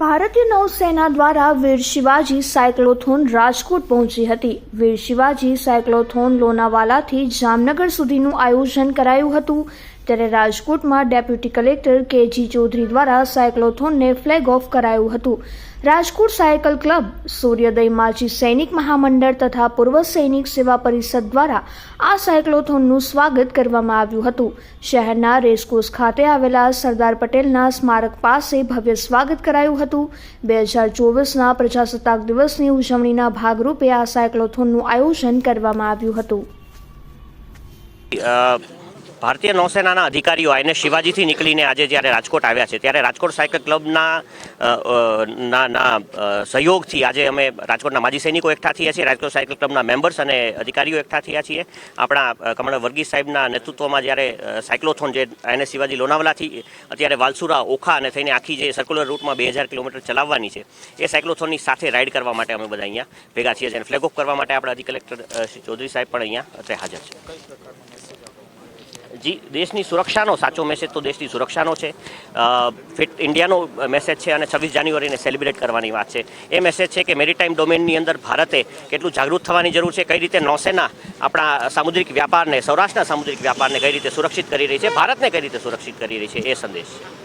ભારતીય નૌસેના દ્વારા વીર શિવાજી સાયક્લોથોન રાજકોટ પહોંચી હતી. વીર શિવાજી સાયક્લોથોન લોનાવાલાથી જામનગર સુધીનું આયોજન કરાયું હતું. ત્યારે રાજકોટમાં ડેપ્યુટી કલેક્ટર કે જી ચૌધરી દ્વારા સાયક્લોથોનને ફ્લેગ ઓફ કરાયું હતું. રાજકોટ સાયકલ ક્લબ, સૂર્યોદય માજી સૈનિક મહામંડળ તથા પૂર્વ સૈનિક સેવા પરિષદ દ્વારા આ સાયક્લોથોનનું સ્વાગત કરવામાં આવ્યું હતું. શહેરના રેસકોર્સ ખાતે આવેલા સરદાર પટેલના સ્મારક પાસે ભવ્ય સ્વાગત કરાયું હતું. બે હજાર ચોવીસના પ્રજાસત્તાક દિવસની ઉજવણીના ભાગરૂપે આ સાયક્લોથોનનું આયોજન કરવામાં આવ્યું હતું. ભારતીય નૌસેનાના અધિકારીઓ આઈને શિવાજીથી નીકળીને આજે જ્યારે રાજકોટ આવ્યા છે, ત્યારે રાજકોટ સાયકલ ક્લબના ના સહયોગથી આજે અમે રાજકોટના માજી સૈનિકો એકઠા થયા છીએ, રાજકોટ સાયકલ ક્લબના મેમ્બર્સ અને અધિકારીઓ એકઠા થયા છીએ. આપણા કમળ વર્ગીસ સાહેબના નેતૃત્વમાં જ્યારે સાયક્લોથોન જે આઈને શિવાજી લોનાવલાથી, અત્યારે વાલસુરા, ઓખા અને થઈને આખી જે સર્ક્યુલર રૂટમાં બે હજાર કિલોમીટર ચલાવવાની છે, એ સાયક્લોથોનની સાથે રાઈડ કરવા માટે અમે બધા અહીંયા ભેગા છીએ. અને ફ્લેગ ઓફ કરવા માટે આપણા અધિક કલેક્ટર શ્રી ચૌધરી સાહેબ પણ અહીંયા અત્યારે હાજર છે. જી, દેશની સુરક્ષાનો સાચો મેસેજ તો દેશની સુરક્ષાનો છે. ફિટ ઇન્ડિયાનો મેસેજ છે અને છવ્વીસ જાન્યુઆરીને સેલિબ્રેટ કરવાની વાત છે. એ મેસેજ છે કે મેરીટાઈમ ડોમેનની અંદર ભારતે કેટલું જાગૃત થવાની જરૂર છે, કઈ રીતે નૌસેના આપણા સામુદ્રિક વ્યાપારને, સૌરાષ્ટ્રના સામુદ્રિક વ્યાપારને કઈ રીતે સુરક્ષિત કરી રહી છે, ભારતને કઈ રીતે સુરક્ષિત કરી રહી છે, એ સંદેશ